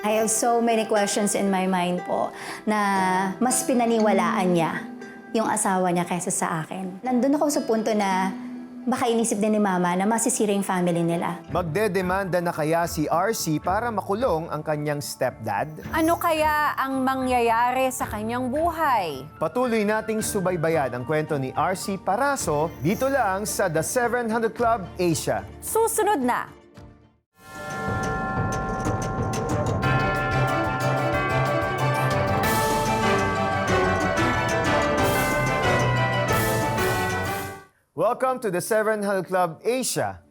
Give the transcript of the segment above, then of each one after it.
I have so many questions in my mind po na mas pinaniwalaan niya yung asawa niya kaysa sa akin. Nandun ako sa punto na baka inisip din ni mama na masisira yung family nila. Magdedemanda na kaya si RC para makulong ang kanyang stepdad? Ano kaya ang mangyayari sa kanyang buhay? Patuloy nating subaybayan ang kwento ni RC Paraso dito lang sa The 700 Club Asia. Susunod na. Welcome to the 700 Club Asia.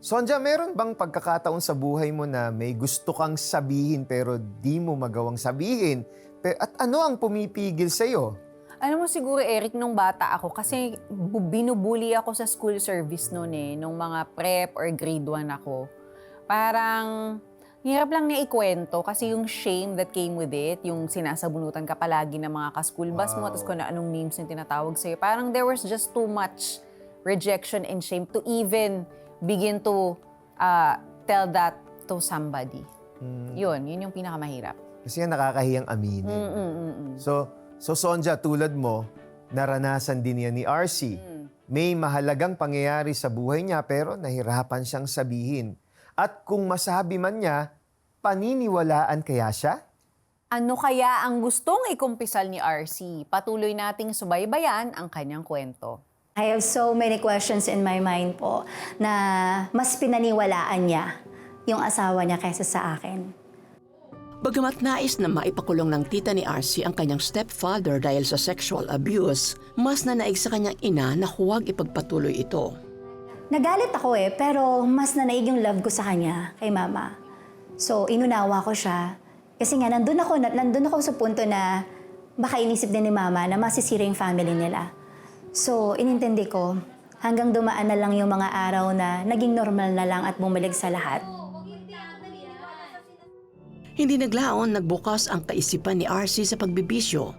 Sonja, meron bang pagkakataon sa buhay mo na may gusto kang sabihin pero di mo magawang sabihin? At ano ang pumipigil sa'yo? Alam mo siguro, Eric, nung bata ako, kasi bu- binubuli ako sa school service noon eh, nung mga prep or grade 1 ako. Parang, hirap lang niya ikwento kasi yung shame that came with it, yung sinasabunutan ka palagi ng mga ka-school bus mo, Wow. tapos kung ano- anong names yung tinatawag sa'yo. Parang there was just too much rejection and shame to even begin to uh, tell that to somebody. Yun, yun yung pinakamahirap. Kasi yan nakakahiyang aminin. Mm-mm-mm. So, so Sonja, tulad mo, naranasan din yan ni RC. May mahalagang pangyayari sa buhay niya pero nahirapan siyang sabihin. At kung masabi man niya, paniniwalaan kaya siya? Ano kaya ang gustong ikumpisal ni RC? Patuloy nating subaybayan ang kanyang kwento. I have so many questions in my mind po na mas pinaniwalaan niya yung asawa niya kaysa sa akin. Bagamat nais na maipakulong ng tita ni RC ang kanyang stepfather dahil sa sexual abuse, mas nanaig sa kanyang ina na huwag ipagpatuloy ito. Nagalit ako eh, pero mas nanaig yung love ko sa kanya, kay mama. So, inunawa ko siya. Kasi nga, nandun ako, na- nandun ako sa punto na baka inisip din ni mama na masisira yung family nila. So, inintindi ko, hanggang dumaan na lang yung mga araw na naging normal na lang at bumalik sa lahat. Hindi naglaon nagbukas ang kaisipan ni RC sa pagbibisyo.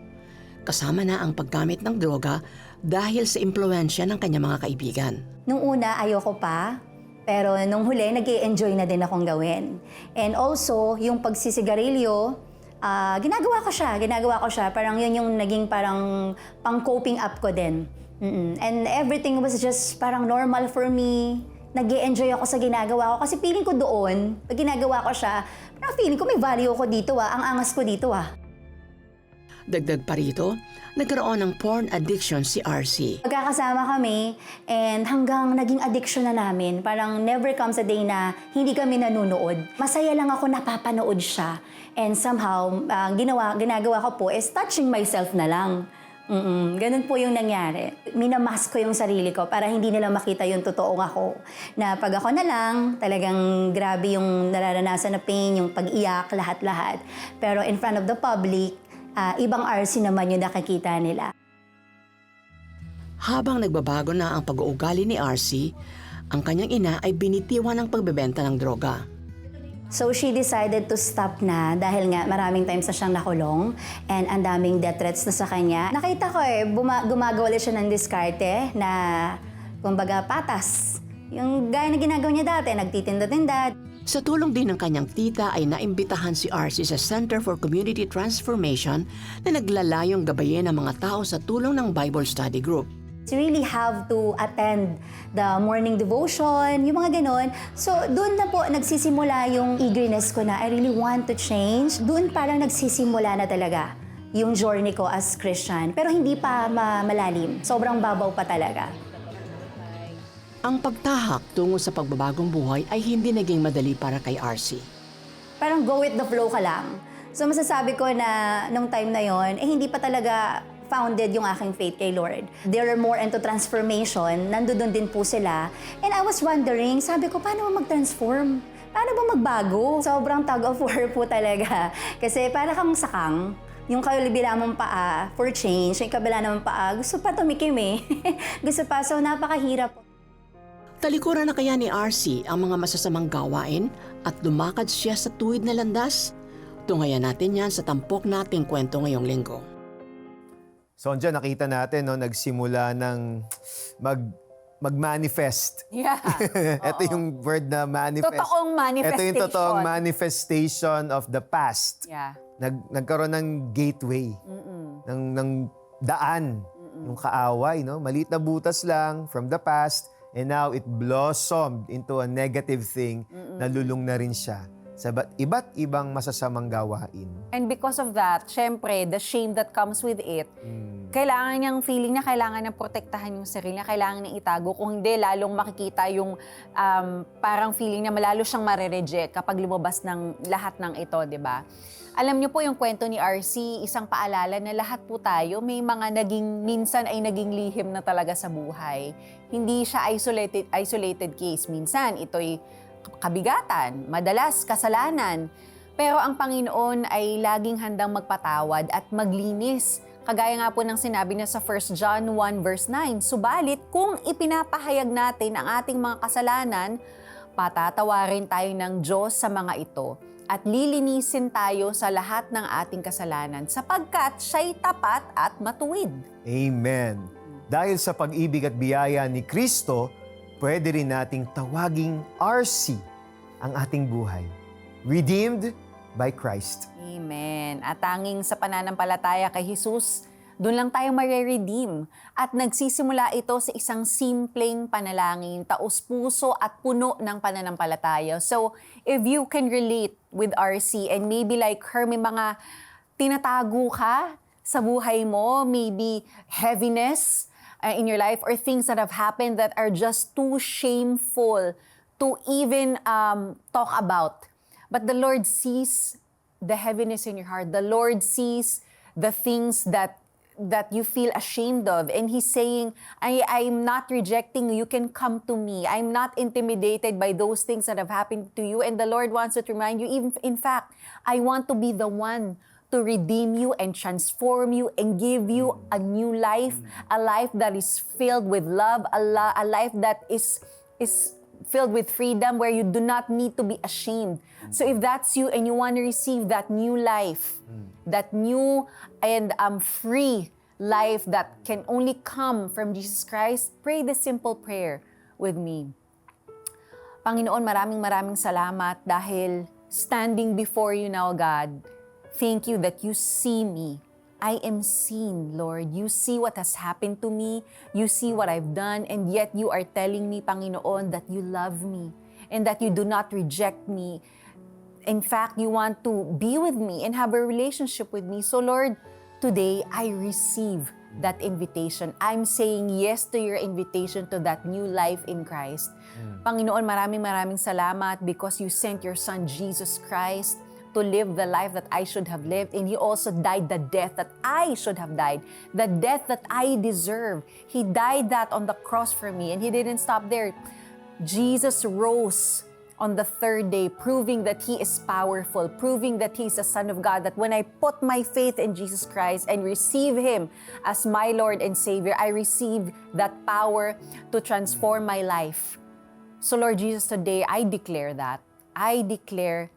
Kasama na ang paggamit ng droga dahil sa impluensya ng kanyang mga kaibigan. Nung una, ayoko pa. Pero nung huli, nag enjoy na din akong gawin. And also, yung pagsisigarilyo, ah, ginagawa ko siya. Ginagawa ko siya. Parang yun yung naging parang pang-coping up ko din. Mm-mm. And everything was just parang normal for me. nag enjoy ako sa ginagawa ko. Kasi feeling ko doon, pag ginagawa ko siya, parang feeling ko may value ko dito ah. Ang angas ko dito ah. Dagdag pa rito, nagkaroon ng porn addiction si RC. Magkakasama kami and hanggang naging addiction na namin. Parang never comes a day na hindi kami nanonood. Masaya lang ako napapanood siya. And somehow, ang ginawa, ginagawa ko po is touching myself na lang. Mm Ganun po yung nangyari. Minamask ko yung sarili ko para hindi nila makita yung totoong ako. Na pag ako na lang, talagang grabe yung nararanasan na pain, yung pag-iyak, lahat-lahat. Pero in front of the public, ah, ibang RC naman yung nakikita nila. Habang nagbabago na ang pag-uugali ni RC, ang kanyang ina ay binitiwan ng pagbebenta ng droga. So she decided to stop na dahil nga maraming times na siyang nakulong and ang daming death threats na sa kanya. Nakita ko eh, buma- gumagawa siya ng diskarte na kumbaga patas. Yung gaya na ginagawa niya dati, nagtitinda-tinda. Sa tulong din ng kanyang tita ay naimbitahan si RC sa Center for Community Transformation na naglalayong gabayin ang mga tao sa tulong ng Bible Study Group. You really have to attend the morning devotion, yung mga ganon. So, doon na po nagsisimula yung eagerness ko na I really want to change. Doon parang nagsisimula na talaga yung journey ko as Christian. Pero hindi pa ma- malalim. Sobrang babaw pa talaga. Ang pagtahak tungo sa pagbabagong buhay ay hindi naging madali para kay RC. Parang go with the flow ka lang. So masasabi ko na nung time na yon, eh hindi pa talaga founded yung aking faith kay Lord. They are more into transformation. Nandoon din po sila. And I was wondering, sabi ko, paano mag-transform? Paano ba magbago? Sobrang tug of war po talaga. Kasi para kang sakang. Yung kabila mong paa for change, yung kabila naman paa, gusto pa tumikim eh. gusto pa, so napakahirap. Talikuran na kaya ni RC ang mga masasamang gawain at lumakad siya sa tuwid na landas? Tungayan natin yan sa tampok nating kwento ngayong linggo. Sonja, nakita natin, no, nagsimula ng mag mag-manifest. Yeah. Ito yung word na manifest. Totoong Ito yung totoong manifestation. manifestation of the past. Yeah. Nag, nagkaroon ng gateway, ng, ng daan, yung kaaway. No? Maliit na butas lang from the past and now it blossomed into a negative thing na lulong na rin siya sa iba't, ibang masasamang gawain. And because of that, syempre, the shame that comes with it, Hmm. kailangan niyang feeling na kailangan niyang protektahan yung sarili niya, kailangan niyang itago. Kung hindi, lalong makikita yung um, parang feeling niya malalo siyang marereject kapag lumabas ng lahat ng ito, di ba? Alam niyo po yung kwento ni RC, isang paalala na lahat po tayo may mga naging, minsan ay naging lihim na talaga sa buhay. Hindi siya isolated, isolated case. Minsan, ito'y kabigatan, madalas kasalanan. Pero ang Panginoon ay laging handang magpatawad at maglinis. Kagaya nga po ng sinabi niya sa 1 John 1 verse 9, Subalit kung ipinapahayag natin ang ating mga kasalanan, patatawarin tayo ng Diyos sa mga ito at lilinisin tayo sa lahat ng ating kasalanan sapagkat siya'y tapat at matuwid. Amen. Dahil sa pag-ibig at biyaya ni Kristo, pwede rin nating tawaging RC ang ating buhay. Redeemed by Christ. Amen. At tanging sa pananampalataya kay Jesus, doon lang tayo mariredeem. At nagsisimula ito sa isang simpleng panalangin, taos-puso at puno ng pananampalataya. So, if you can relate with RC and maybe like her, may mga tinatago ka sa buhay mo, maybe heaviness uh, in your life or things that have happened that are just too shameful to even um, talk about. But the Lord sees the heaviness in your heart. The Lord sees the things that that you feel ashamed of and he's saying I I'm not rejecting you you can come to me I'm not intimidated by those things that have happened to you and the Lord wants to remind you even in fact I want to be the one to redeem you and transform you and give you a new life a life that is filled with love a, la- a life that is is filled with freedom where you do not need to be ashamed. So if that's you and you want to receive that new life, that new and um, free life that can only come from Jesus Christ, pray this simple prayer with me. Panginoon, maraming maraming salamat dahil standing before you now, God, thank you that you see me. I am seen, Lord. You see what has happened to me. You see what I've done. And yet you are telling me, Panginoon, that you love me and that you do not reject me. In fact, you want to be with me and have a relationship with me. So, Lord, today I receive that invitation. I'm saying yes to your invitation to that new life in Christ. Panginoon, maraming maraming salamat because you sent your Son, Jesus Christ, to live the life that I should have lived. And He also died the death that I should have died, the death that I deserve. He died that on the cross for me. And He didn't stop there. Jesus rose on the third day, proving that He is powerful, proving that He is the Son of God. That when I put my faith in Jesus Christ and receive Him as my Lord and Savior, I receive that power to transform my life. So, Lord Jesus, today I declare that. I declare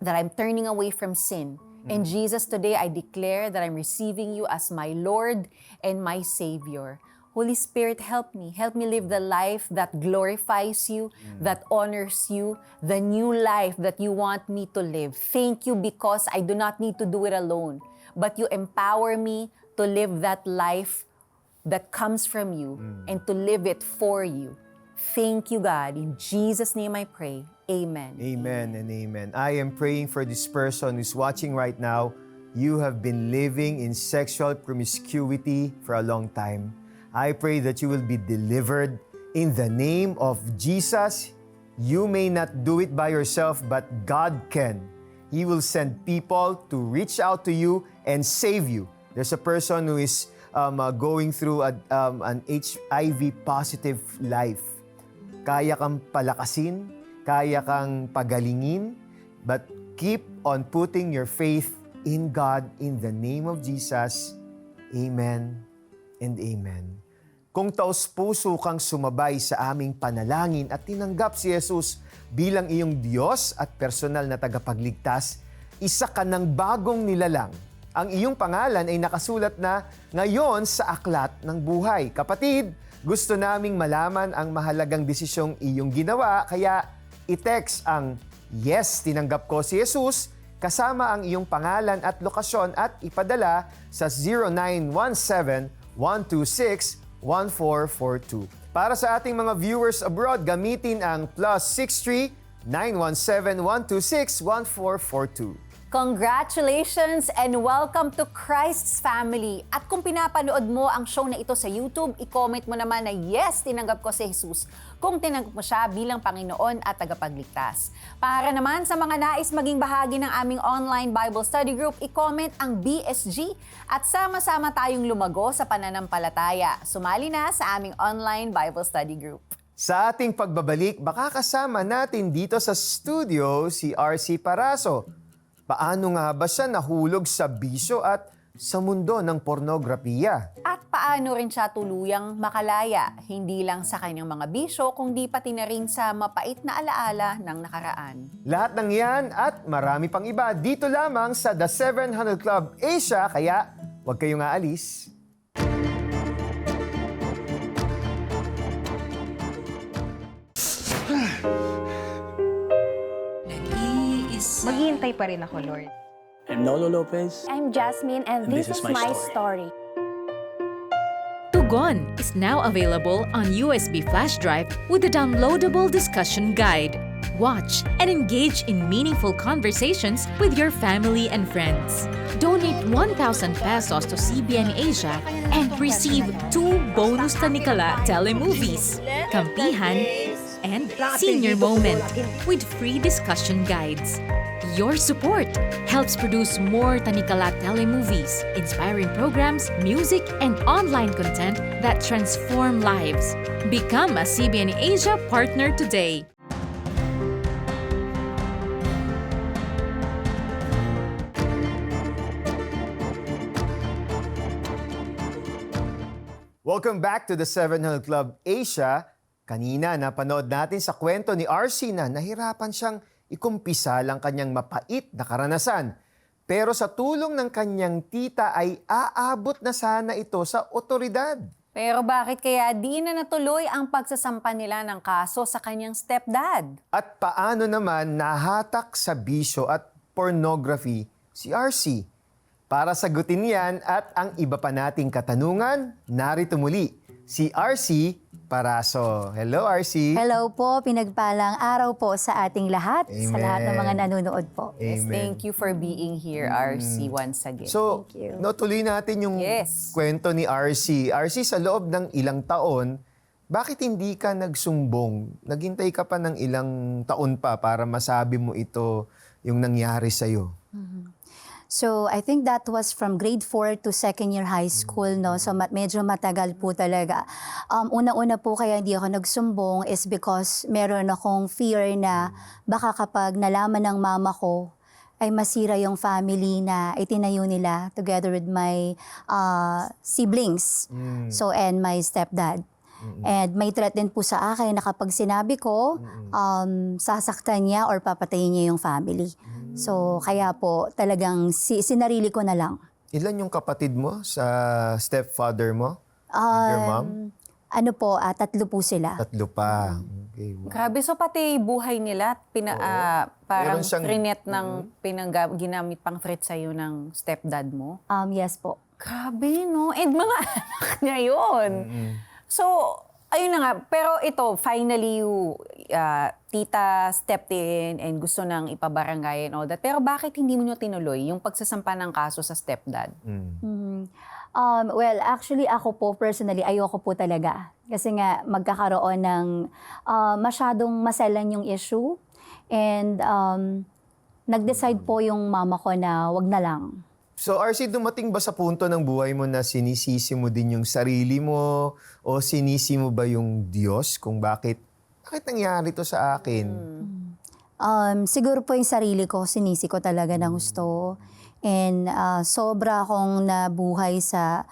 that I'm turning away from sin. And Jesus, today I declare that I'm receiving you as my Lord and my Savior. Holy Spirit, help me. Help me live the life that glorifies you, that honors you, the new life that you want me to live. Thank you because I do not need to do it alone, but you empower me to live that life that comes from you and to live it for you. Thank you, God. In Jesus' name I pray. Amen. Amen and amen. I am praying for this person who's watching right now. You have been living in sexual promiscuity for a long time. I pray that you will be delivered in the name of Jesus. You may not do it by yourself, but God can. He will send people to reach out to you and save you. There's a person who is um, uh, going through a, um, an HIV positive life kaya kang palakasin, kaya kang pagalingin, but keep on putting your faith in God in the name of Jesus. Amen and amen. Kung taos puso kang sumabay sa aming panalangin at tinanggap si Jesus bilang iyong Diyos at personal na tagapagligtas, isa ka ng bagong nilalang. Ang iyong pangalan ay nakasulat na ngayon sa aklat ng buhay. Kapatid, Gusto naming malaman ang mahalagang desisyong iyong ginawa, kaya i-text ang Yes, tinanggap ko si Jesus kasama ang iyong pangalan at lokasyon at ipadala sa 0917-126-1442. Para sa ating mga viewers abroad, gamitin ang plus 63 917 126 1442. Congratulations and welcome to Christ's Family. At kung pinapanood mo ang show na ito sa YouTube, i-comment mo naman na yes, tinanggap ko si Jesus kung tinanggap mo siya bilang Panginoon at tagapagligtas. Para naman sa mga nais maging bahagi ng aming online Bible Study Group, i-comment ang BSG at sama-sama tayong lumago sa pananampalataya. Sumali na sa aming online Bible Study Group. Sa ating pagbabalik, baka kasama natin dito sa studio si RC Paraso. Paano nga ba siya nahulog sa bisyo at sa mundo ng pornografiya? At paano rin siya tuluyang makalaya, hindi lang sa kanyang mga bisyo, kundi pati na rin sa mapait na alaala ng nakaraan. Lahat ng yan at marami pang iba dito lamang sa The 700 Club Asia, kaya huwag kayong aalis. Maghihintay pa rin ako, Lord. I'm Nolo Lopez. I'm Jasmine, and, And this, is, my, story. Tugon is now available on USB flash drive with a downloadable discussion guide. Watch and engage in meaningful conversations with your family and friends. Donate 1,000 pesos to CBN Asia and receive two bonus Tanikala telemovies, Kampihan and Senior Moment with free discussion guides. Your support helps produce more Tanikala telemovies, inspiring programs, music, and online content that transform lives. Become a CBN Asia partner today. Welcome back to the 700 Club Asia. Kanina napanood natin sa kwento ni RC na nahirapan siyang ikumpisa lang kanyang mapait na karanasan. Pero sa tulong ng kanyang tita ay aabot na sana ito sa otoridad. Pero bakit kaya di na natuloy ang pagsasampa nila ng kaso sa kanyang stepdad? At paano naman nahatak sa bisyo at pornography si RC? Para sagutin yan at ang iba pa nating katanungan, narito muli si RC Paraso. Hello RC! Hello po, pinagpalang araw po sa ating lahat, sa lahat ng mga Amen. nanonood po. Yes, Amen. thank you for being here, RC, once again. So, Thank you. no, tuloy natin yung Yes. kwento ni RC. RC, sa loob ng ilang taon, bakit hindi ka nagsumbong? Naghintay ka pa ng ilang taon pa para masabi mo ito yung nangyari sa'yo. So, I think that was from grade 4 to second year high school, no? So, ma- medyo matagal po talaga. Um, una-una po kaya hindi ako nagsumbong is because meron akong fear na baka kapag nalaman ng mama ko, ay masira yung family na itinayo nila together with my uh, siblings. So, and my stepdad. And may threat din po sa akin na kapag sinabi ko, um, sasaktan niya or papatayin niya yung family. So, kaya po talagang si, sinarili ko na lang. Ilan yung kapatid mo sa stepfather mo? And your mom? Um, Ano po, ah, tatlo po sila. Tatlo pa. Okay. wow. Grabe, so pati buhay nila, pina, ah, parang Meron siyang- frinet ng pinangga, ginamit pang threat sa'yo ng stepdad mo. Um, yes po. Grabe, no? And mga anak niya yun. So, ayun na nga. Pero ito, finally, you, ah, tita stepped in and gusto nang ipabarangay and all that. Pero bakit hindi mo nyo tinuloy yung pagsasampa ng kaso sa stepdad? Mhm. Um, well, actually ako po personally, ayoko po talaga. Kasi nga magkakaroon ng ah, masyadong maselan yung issue. And um, nag-decide po yung mama ko na wag na lang. So RC, dumating ba sa punto ng buhay mo na sinisisi mo din yung sarili mo o sinisi mo ba yung Diyos kung bakit bakit nangyari to sa akin? Um, siguro po yung sarili ko, sinisi ko talaga ng gusto. And ah, sobra akong nabuhay sa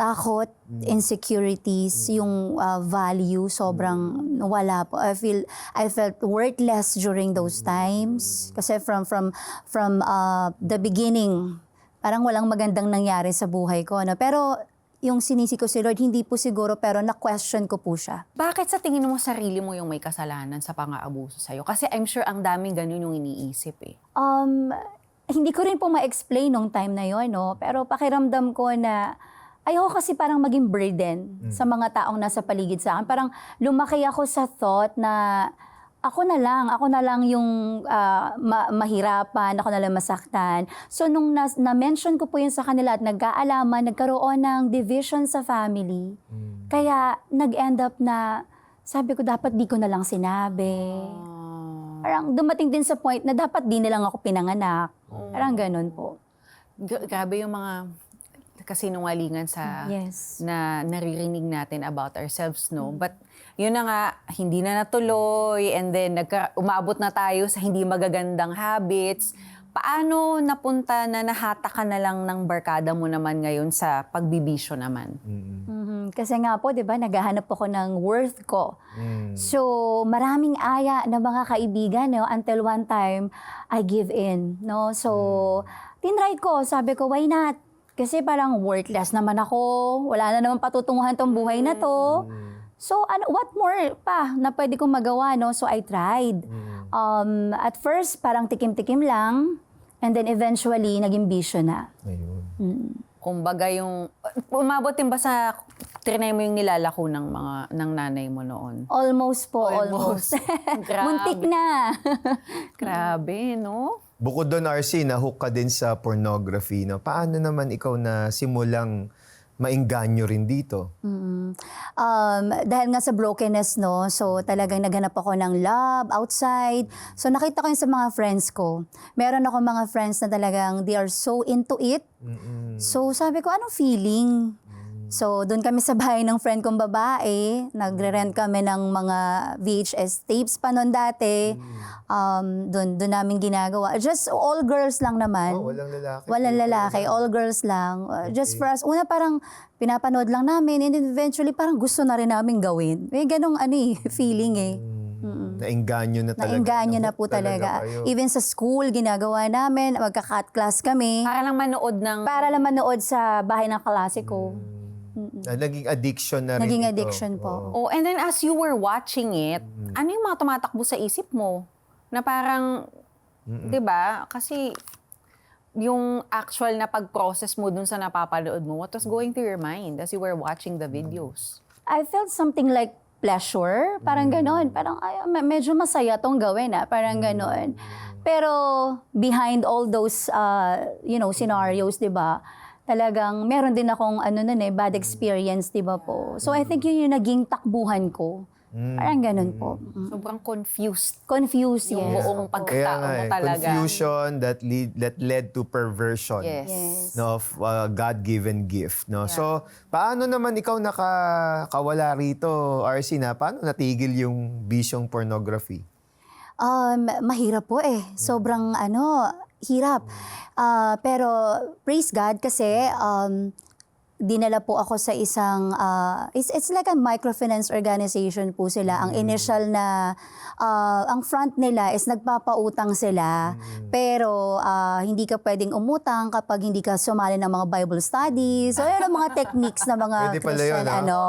takot, insecurities, yung ah, value, sobrang wala po. I feel, I felt worthless during those times. Kasi from, from, from ah, the beginning, parang walang magandang nangyari sa buhay ko. No? Pero yung sinisi ko si Lord, hindi po siguro, pero na-question ko po siya. Bakit sa tingin mo sarili mo yung may kasalanan sa pang-aabuso sa'yo? Kasi I'm sure ang daming ganun yung iniisip eh. Um, hindi ko rin po ma-explain nung time na yon, no? Pero pakiramdam ko na ayoko kasi parang maging burden sa mga taong nasa paligid sa akin. Parang lumaki ako sa thought na ako na lang, ako na lang yung ah, ma- mahirapan, ako na lang masaktan. So nung nas- na-mention ko po yun sa kanila at nagkaalaman, nagkaroon ng division sa family. Kaya nag-end up na sabi ko dapat di ko na lang sinabi. Parang dumating din sa point na dapat di na lang ako pinanganak. Parang ganun po. Gra- grabe yung mga kasinungalingan sa Yes. na naririnig natin about ourselves, no? But yun na nga, hindi na natuloy and then nagka, umabot na tayo sa hindi magagandang habits. Paano napunta na nahata ka na lang ng barkada mo naman ngayon sa pagbibisyo naman? Mhm. Kasi nga po, di ba, naghahanap ako ng worth ko. Mm. So, maraming aya ng mga kaibigan, no? Until one time, I give in, no? So, tinry ko. Sabi ko, why not? Kasi parang worthless naman ako. Wala na naman patutunguhan tong buhay na to. So, ano, what more pa na pwede kong magawa, no? So, I tried. Um, at first, parang tikim-tikim lang. And then eventually, naging bisyo na. Ayun. Kumbaga yung, umabot din ba sa, trinay mo yung nilalako ng mga, ng nanay mo noon? Almost po, Almost. almost. Grabe. Muntik na. Grabe, no? Bukod doon, RC, nahook ka din sa pornography. No? Paano naman ikaw na simulang maingganyo rin dito? Mm. Um, dahil nga sa brokenness, no, so talagang naghanap ako ng love outside. So nakita ko yun sa mga friends ko. Meron ako mga friends na talagang they are so into it. So sabi ko, anong feeling? So doon kami sa bahay ng friend kong babae. Nagre-rent kami ng mga VHS tapes pa noon dati. Um, doon, doon namin ginagawa. Just all girls lang naman. Oh, walang lalaki. Walang lalaki, all girls lang. Uh, Just for us, una parang pinapanood lang namin and then eventually parang gusto na rin namin gawin. May ganong ano eh, feeling eh. Naingganyo na talaga. Nainganyo na po talaga. kayo. Even sa school, ginagawa namin, magka-cut class kami. Para lang manood ng... Para lang manood sa bahay ng klase ko. Ah, naging addiction na rin Naging ito. addiction po. Oo. Oh, and then as you were watching it, ano yung mga tumatakbo sa isip mo? Na parang, 'di ba? Kasi yung actual na pag-process mo dun sa napapanood mo, what was going through your mind as you were watching the videos? I felt something like pleasure. Parang ganon. Parang ay, me- medyo masaya tong gawin ah. Parang ganon. Pero behind all those, uh, you know, scenarios, di ba? Talagang meron din akong ano nun eh, bad experience, di ba po? So I think yun yung naging takbuhan ko. Parang ganon po. Mm. Sobrang confused Confused, yung yes. buong Kaya pagkatao mo eh, talaga. confusion that, lead, that led to perversion. Yes. Yes. no, of uh, God-given gift. No? So, paano naman ikaw nakakawala rito, RC, na paano natigil yung bisyong pornography? Um, mahirap po eh. Sobrang ano, hirap. Ah, pero praise God kasi um, dinala po ako sa isang ah, it's it's like a microfinance organization po sila. Ang initial na ah, ang front nila is nagpapautang sila. Pero ah, hindi ka pwedeng umutang kapag hindi ka sumali ng mga Bible studies. So, yun ang mga techniques na mga Pwede pala Christian yun, ah. ano.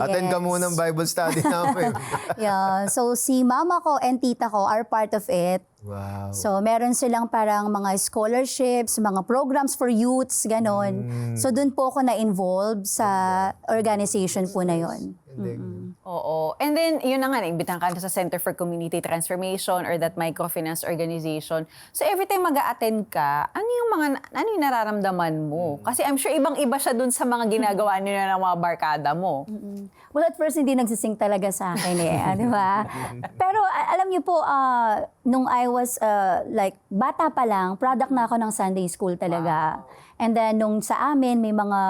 Attend ka Yes. muna ng Bible study namin. yeah. So si mama ko and tita ko are part of it. Wow. So meron silang parang mga scholarships, mga programs for youths, ganon. So doon po ako na-involve sa organization po na yon. Oo. And then, yun na nga, naimbitahan ka sa Center for Community Transformation or that microfinance organization. So, every time mag attend ka, ano yung mga, ano yung nararamdaman mo? Kasi I'm sure ibang-iba siya dun sa mga ginagawa nila ng mga barkada mo. Well, at first hindi nagsising talaga sa akin eh, ah, di ba? Pero alam niyo po, ah, nung I was ah, like bata pa lang, product na ako ng Sunday school talaga. And then nung sa amin may mga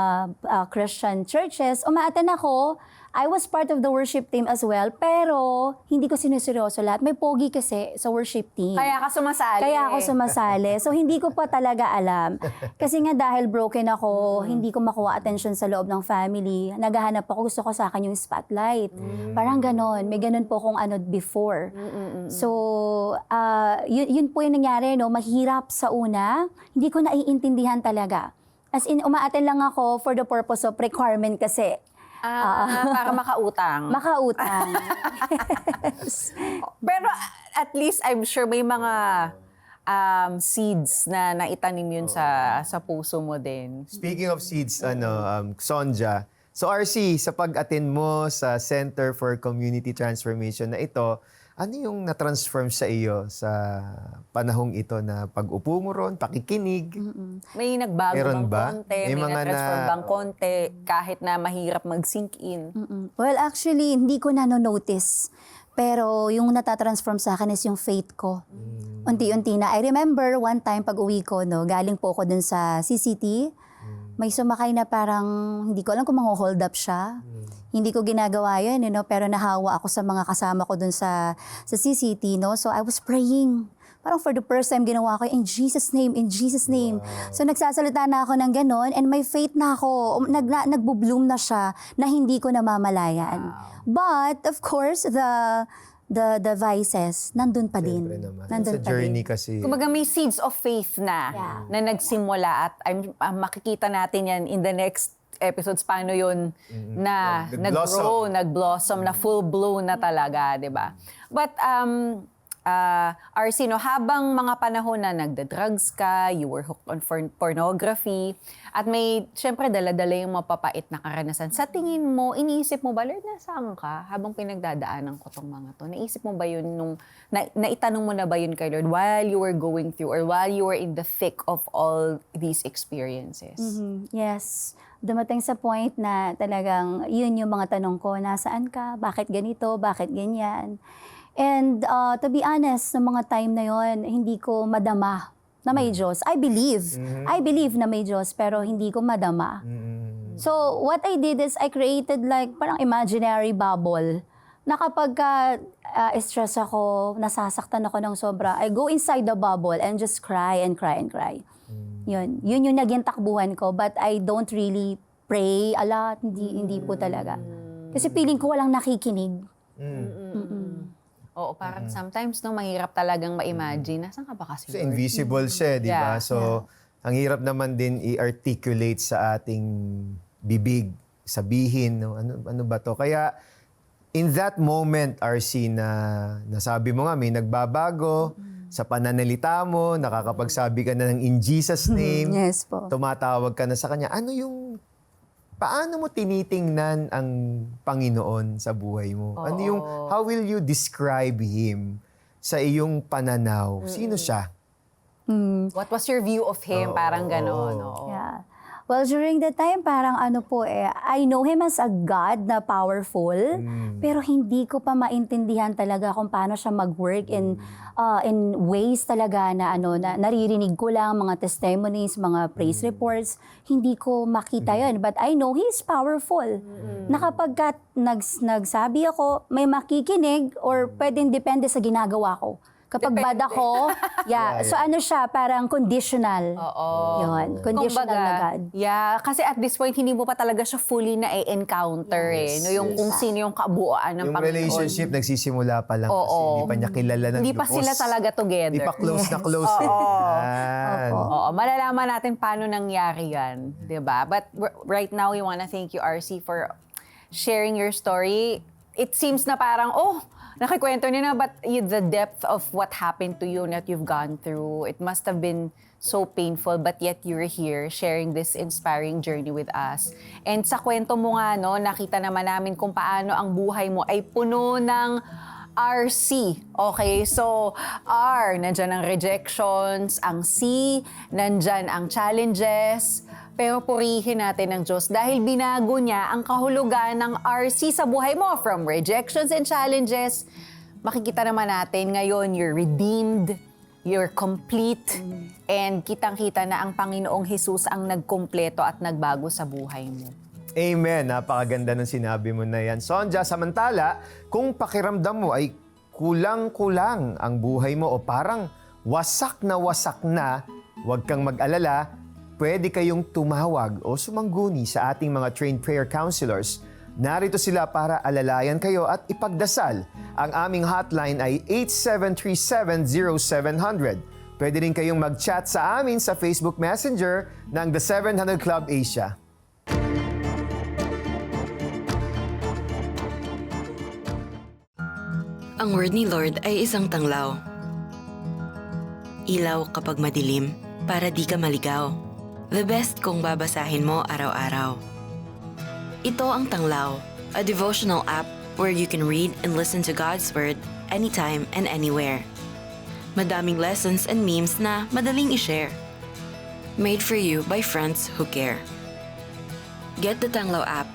ah, Christian churches, umaaten ako. I was part of the worship team as well, pero hindi ko sinuseryoso lahat. May pogi kasi sa worship team. Kaya ka sumasali. Kaya ako sumasali. So, hindi ko pa talaga alam. Kasi nga dahil broken ako, hindi ko makuha attention sa loob ng family. Naghahanap ako, gusto ko sa akin yung spotlight. Parang ganon. May ganon po kung ano before. So, ah, yun, yun po yung nangyari, no? Mahirap sa una. Hindi ko naiintindihan talaga. As in, umaaten lang ako for the purpose of requirement kasi. Ah, para makautang. Makautang. Pero at least I'm sure may mga um, seeds na naitanim yun sa sa puso mo din. Speaking of seeds, ano, um, Sonja, so RC, sa pag-attend mo sa Center for Community Transformation na ito, ano yung na-transform sa iyo sa panahong ito na pag-upo mo ron, pakikinig? May nagbago Meron bang ba? konti? May May, mga na-transform na- bang konti? Kahit na mahirap mag-sink in. Mm-mm. Well, actually, hindi ko nano-notice. Pero yung natatransform sa akin is yung faith ko. Unti-unti na. I remember one time pag uwi ko, no, galing po ako dun sa CCT. May sumakay na parang, hindi ko alam kung mang-hold up siya. Hindi ko ginagawa yun, you know, pero nahawa ako sa mga kasama ko dun sa, sa CCT, no? So I was praying. Parang for the first time ginawa ko, in Jesus name, in Jesus name. So nagsasalita na ako ng ganon, and may faith na ako, um, nag, na, nagbo-bloom na siya na hindi ko namamalayan. But, of course, the the the vices, nandun pa din. Siyempre naman. Nandun sa pa journey din. kasi. Kumbaga may seeds of faith na Yeah. na nagsimula at I'm, ah, makikita natin yan in the next episodes paano yun na Nag- nag-blossom. nag-grow, nag-blossom, na full-blown na talaga, di ba? But um, uh, RC, no, habang mga panahon na nagda-drugs ka, you were hooked on pornography, at may, syempre, dala-dala yung mapapait na karanasan. Sa tingin mo, iniisip mo ba, Lord, nasaan ka habang pinagdadaanan ko tong mga to? Naisip mo ba yun nung, na, naitanong mo na ba yun kay Lord while you were going through or while you were in the thick of all these experiences? Mhm. Yes. Dumating sa point na talagang yun yung mga tanong ko, nasaan ka? Bakit ganito? Bakit ganyan? And uh, to be honest, ng mga time na yon hindi ko madama na may Diyos. I believe. I believe na may Diyos, pero hindi ko madama. Mm. So, what I did is I created like parang imaginary bubble na kapag ka, uh, stress ako, nasasaktan ako ng sobra, I go inside the bubble and just cry and cry and cry. Yun. Yun yung naging takbuhan ko. But I don't really pray a lot. Hindi, hindi po talaga. Kasi feeling ko walang nakikinig. Oo, parang sometimes no, mahirap talagang ma-imagine. Nasaan ka ba kasi? Lord? invisible siya, di ba? Yeah. So, ang hirap naman din i-articulate sa ating bibig, sabihin, no? ano, ano ba to? Kaya, in that moment, RC, na nasabi mo nga, may nagbabago sa pananalita mo, nakakapagsabi ka na ng in Jesus name, Yes po. tumatawag ka na sa Kanya. Ano yung, paano mo tinitingnan ang Panginoon sa buhay mo? Ano yung, how will you describe Him sa iyong pananaw? Sino siya? Mm. What was your view of him? parang gano'n. oo. Yeah. Well, during that time, parang ano po eh, I know him as a God na powerful, pero hindi ko pa maintindihan talaga kung paano siya mag-work in uh, in ways talaga na ano na naririnig ko lang mga testimonies, mga praise reports, hindi ko makita 'yon. But I know he is powerful. Na kapag ka nags, nagsabi ako, may makikinig or pwedeng depende sa ginagawa ko. Kapag bad ako, yeah, so ano siya, parang conditional. Oo. Yun, conditional Kumbaga, na God. Yeah, kasi at this point, hindi mo pa talaga siya fully na-encounter eh. No, yung kung sino yung kabuuan ng Yung Panginoon. relationship nagsisimula pa lang kasi Oo. hindi pa niya kilala ng Hindi pa sila talaga together. Hindi pa close na close. eh. Yan. Opo. Oo, malalaman natin paano nangyari yan, ba? But r- right now we want to thank you RC for sharing your story. It seems na parang oh, nakikwento niyo na but the depth of what happened to you and that you've gone through, it must have been so painful but yet you're here sharing this inspiring journey with us. And sa kwento mo nga no, nakita naman namin kung paano ang buhay mo ay puno ng RC. Okay, so R, nandyan ang rejections. Ang C, nandyan ang challenges. Pero purihin natin ng Diyos dahil binago niya ang kahulugan ng RC sa buhay mo from rejections and challenges. Makikita naman natin ngayon, you're redeemed, you're complete, and kitang-kita na ang Panginoong Jesus ang nagkumpleto at nagbago sa buhay mo. Amen. Napakaganda ng sinabi mo na yan. Sonja, samantala, kung pakiramdam mo ay kulang-kulang ang buhay mo o parang wasak na wasak na, huwag kang mag-alala, pwede kayong tumawag o sumangguni sa ating mga trained prayer counselors. Narito sila para alalayan kayo at ipagdasal. Ang aming hotline ay 8737-0700. Pwede rin kayong mag-chat sa amin sa Facebook Messenger ng The 700 Club Asia. Ang word ni Lord ay isang tanglaw. Ilaw kapag madilim para di ka maligaw. The best kung babasahin mo araw-araw. Ito ang Tanglaw, a devotional app where you can read and listen to God's Word anytime and anywhere. Madaming lessons and memes na madaling i-share. Made for you by friends who care. Get the Tanglaw app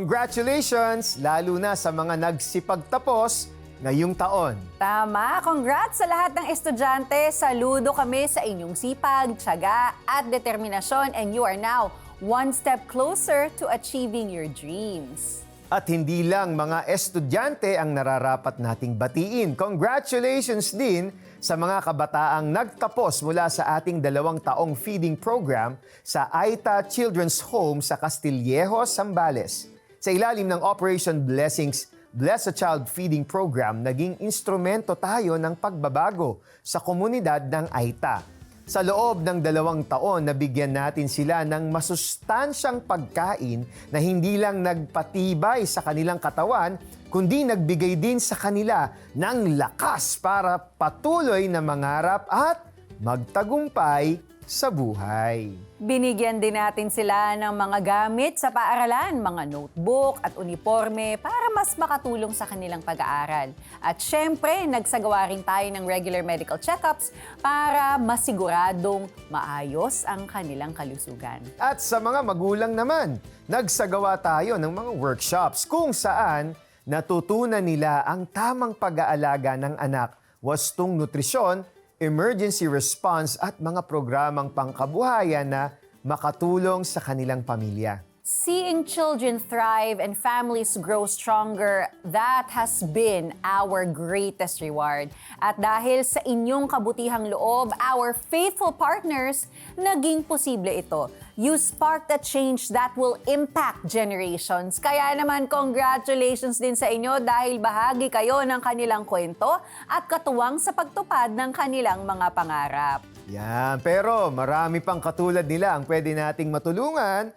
Congratulations! Lalo na sa mga nagsipagtapos ngayong taon. Tama! Congrats sa lahat ng estudyante. Saludo kami sa inyong sipag, tiyaga at determinasyon and you are now one step closer to achieving your dreams. At hindi lang mga estudyante ang nararapat nating batiin. Congratulations din sa mga kabataang nagtapos mula sa ating dalawang taong feeding program sa Aita Children's Home sa Castillejos, Zambales. Sa ilalim ng Operation Blessings, Bless a Child Feeding Program, naging instrumento tayo ng pagbabago sa komunidad ng Aita. Sa loob ng dalawang taon, nabigyan natin sila ng masustansyang pagkain na hindi lang nagpatibay sa kanilang katawan, kundi nagbigay din sa kanila ng lakas para patuloy na mangarap at magtagumpay sa buhay. Binigyan din natin sila ng mga gamit sa paaralan, mga notebook at uniforme para mas makatulong sa kanilang pag-aaral. At syempre, nagsagawa rin tayo ng regular medical checkups para masiguradong maayos ang kanilang kalusugan. At sa mga magulang naman, nagsagawa tayo ng mga workshops kung saan natutunan nila ang tamang pag-aalaga ng anak, wastong nutrisyon, emergency response at mga programang pangkabuhayan na makatulong sa kanilang pamilya. Seeing children thrive and families grow stronger, that has been our greatest reward. At dahil sa inyong kabutihang loob, our faithful partners, naging posible ito. You sparked a change that will impact generations. Kaya naman, congratulations din sa inyo dahil bahagi kayo ng kanilang kwento at katuwang sa pagtupad ng kanilang mga pangarap. Yan, pero marami pang katulad nila ang pwede nating matulungan.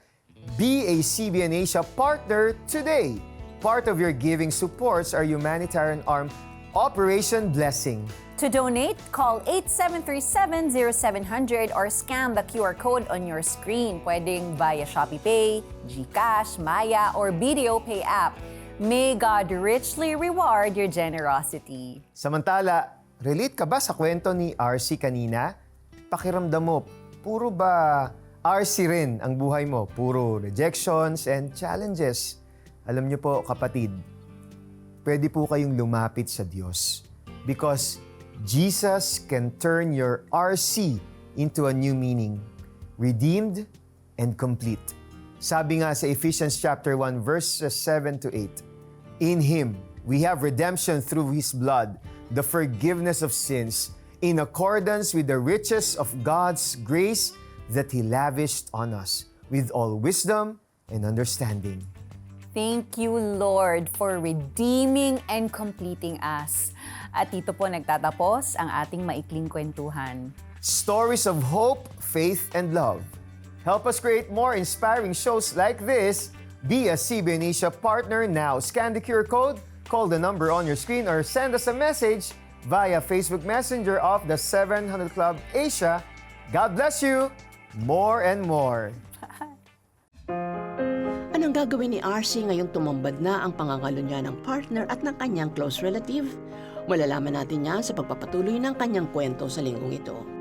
Be a CBN Asia partner today. Part of your giving supports our humanitarian arm, Operation Blessing. To donate, call 8737-0700 or scan the QR code on your screen. Pwedeng via Shopee Pay, GCash, Maya, or Video Pay app. May God richly reward your generosity. Samantala, relate ka ba sa kwento ni RC kanina? Pakiramdam mo, puro ba RC rin ang buhay mo? Puro rejections and challenges. Alam niyo po, kapatid, pwede po kayong lumapit sa Diyos. Because Jesus can turn your RC into a new meaning, redeemed and complete. Sabi nga sa Ephesians chapter 1 verses 7 to 8, In Him we have redemption through His blood, the forgiveness of sins, in accordance with the riches of God's grace that He lavished on us, with all wisdom and understanding. Thank you, Lord, for redeeming and completing us. At dito po nagtatapos ang ating maikling kwentuhan. Stories of hope, faith, and love. Help us create more inspiring shows like this. Be a CBN Asia partner now. Scan the QR code, call the number on your screen, or send us a message via Facebook Messenger of the 700 Club Asia. God bless you more and more. Anong gagawin ni RC ngayong tumambad na ang pangangalo niya ng partner at ng kanyang close relative? Malalaman natin yan sa pagpapatuloy ng kanyang kwento sa linggong ito.